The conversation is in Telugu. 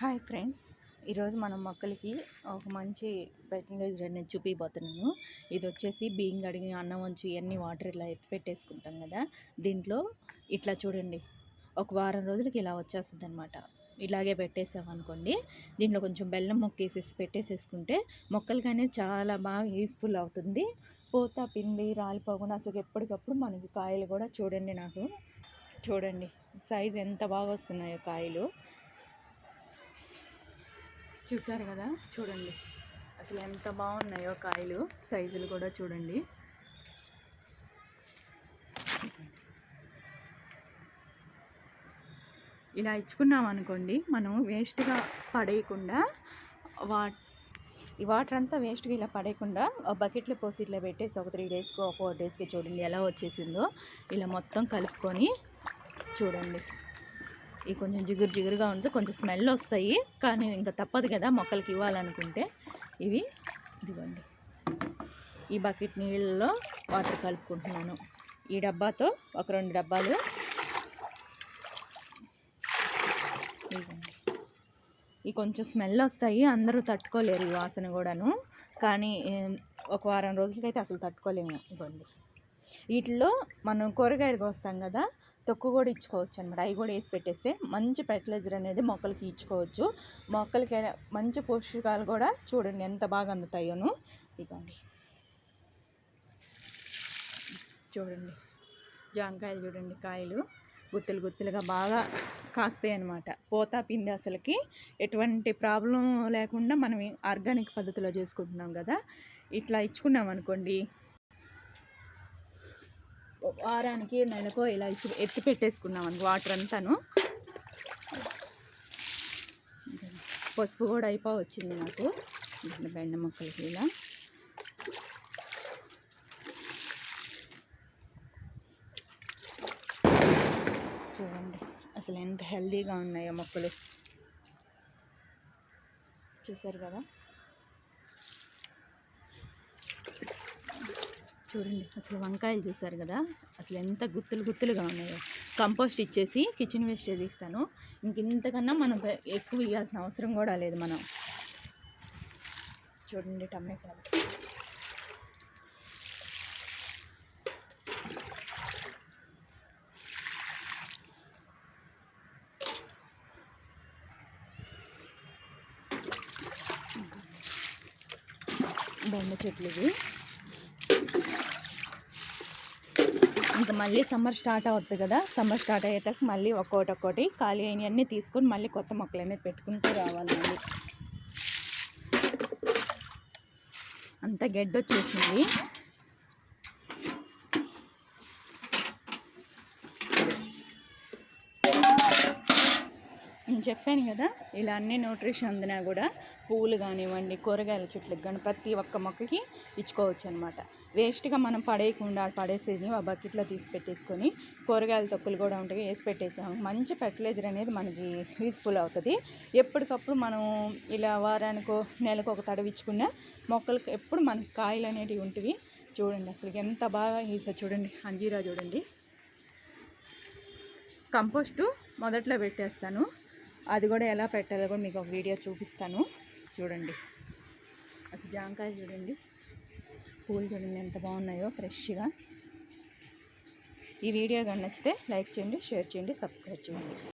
Hi friends. ఈరోజు మనం మొక్కలకి ఒక మంచి ఫెర్టిలైజర్ అనేది చూపిపోతున్నాను ఇది వచ్చేసి బియ్యం కడిగి అన్నం వచ్చి ఇవన్నీ వాటర్ ఇలా ఎత్తి పెట్టేసుకుంటాం కదా. దీంట్లో ఇట్లా చూడండి. ఒక వారం రోజులకి ఇలా వచ్చేస్తుంది అనమాట ఇలాగే పెట్టేసామనుకోండి దీంట్లో కొంచెం బెల్లం మొక్క వేసేసి పెట్టేసేసుకుంటే మొక్కలకి అనేది చాలా బాగా యూస్ఫుల్ అవుతుంది. పూత పిండి రాలిపోకుండా అసలు ఎప్పటికప్పుడు మనకి కాయలు కూడా చూడండి నాకు. చూడండి సైజ్ ఎంత బాగా వస్తున్నాయో కాయలు. చూసారు కదా? చూడండి. అసలు ఎంత బాగున్నాయో కాయలు సైజులు కూడా చూడండి. ఇలా ఇచ్చుకున్నాం అనుకోండి మనం వేస్ట్గా పడేయకుండా వా ఈ వాటర్ అంతా వేస్ట్గా ఇలా పడేయకుండా బకెట్లో పోసి ఇట్లా పెట్టేసి ఒక త్రీ డేస్కి ఒక ఫోర్ డేస్కి చూడండి ఎలా వచ్చేసిందో. ఇలా మొత్తం కలుపుకొని చూడండి. ఇవి కొంచెం జిగురు జిగురుగా ఉంటుంది. కొంచెం స్మెల్ వస్తాయి. కానీ ఇంకా తప్పదు కదా మొక్కలకి ఇవ్వాలనుకుంటే. ఇవి ఇదిగోండి. ఈ బకెట్ నీళ్ళలో వాటర్ కలుపుకుంటున్నాను. ఈ డబ్బాతో ఒక రెండు డబ్బాలు ఈ కొంచెం స్మెల్ వస్తాయి. అందరూ తట్టుకోలేరు ఈ వాసన కూడాను. కానీ ఒక వారం రోజులకైతే అసలు తట్టుకోలేము. ఇవ్వండి వీటిలో మనం కూరగాయలు కోస్తాం కదా తొక్కు కూడా ఇచ్చుకోవచ్చు అనమాట అవి కూడా వేసి పెట్టేస్తే మంచి ఫెర్టిలైజర్ అనేది మొక్కలకి ఇచ్చుకోవచ్చు. మొక్కలకి మంచి పోషకాలు కూడా చూడండి ఎంత బాగా అందుతాయోను. ఇదిగోండి చూడండి. జాంకాయలు చూడండి కాయలు. గుత్తులు గుత్తులుగా బాగా కాస్తాయి అనమాట పోతా పిండి అసలుకి. ఎటువంటి ప్రాబ్లం లేకుండా మనం ఆర్గానిక్ పద్ధతిలో చేసుకుంటున్నాం కదా. ఇట్లా ఇచ్చుకున్నాం అనుకోండి వారానికి నెలకో ఇలా ఇచ్చి ఎత్తి పెట్టేసుకున్నాం వాటర్ అంతాను. పసుపు కూడా అయిపో వచ్చింది నాకు బెండ మొక్కలకి ఇలా. చూడండి అసలు ఎంత హెల్దీగా ఉన్నాయో మొక్కలు. చూసారు కదా? చూడండి అసలు వంకాయలు చూసారు కదా? అసలు ఎంత గుత్తులు గుత్తులుగా ఉన్నాయో. కంపోస్ట్ ఇచ్చేసి కిచెన్ వేస్టేజ్ ఇస్తాను ఇంక ఇంతకన్నా మనం ఎక్కువ ఇవ్వాల్సిన అవసరం కూడా లేదు మనం. చూడండి టమాటాలు బెండ చెట్లు ఇంకా మళ్ళీ సమ్మర్ స్టార్ట్ అవుతుంది కదా సమ్మర్ స్టార్ట్ అయ్యేటప్పుడు మళ్ళీ ఒక్కోటి ఒక్కోటి ఖాళీ అయినవన్నీ తీసుకొని మళ్ళీ కొత్త మొక్కలు అనేది పెట్టుకుంటూ రావాలి మళ్ళీ. అంత గెడ్డొచ్చేసింది. నేను చెప్పాను కదా ఇలా అన్ని న్యూట్రిషన్ అందినా కూడా పువ్వులు కానివ్వండి కూరగాయల చెట్లకు కానీ ప్రతి ఒక్క మొక్కకి ఇచ్చుకోవచ్చు అనమాట వేస్ట్గా మనం పడేయకుండా పడేసేది ఆ బకెట్లో తీసి పెట్టేసుకొని కూరగాయల తొక్కులు కూడా ఉంటాయి వేసి పెట్టేసాము. మంచి ఫెర్టిలైజర్ అనేది మనకి యూస్ఫుల్ అవుతుంది. ఎప్పటికప్పుడు మనం ఇలా వారానికో నెలకు ఒక తడవిచ్చుకున్న మొక్కలకు ఎప్పుడు మనకి కాయలు అనేటివి ఉంటుంది చూడండి అసలు ఎంత బాగా వేసా చూడండి అంజీరా చూడండి. కంపోస్టు మొదట్లో పెట్టేస్తాను. అది కూడా ఎలా పెట్టాలో కూడా మీకు ఒక వీడియో చూపిస్తాను. చూడండి. అసలు జాంకాయలు చూడండి. పూలు చూడండి ఎంత బాగున్నాయో ఫ్రెష్గా. ఈ వీడియో కానీ నచ్చితే లైక్ చేయండి షేర్ చేయండి సబ్స్క్రైబ్ చేయండి.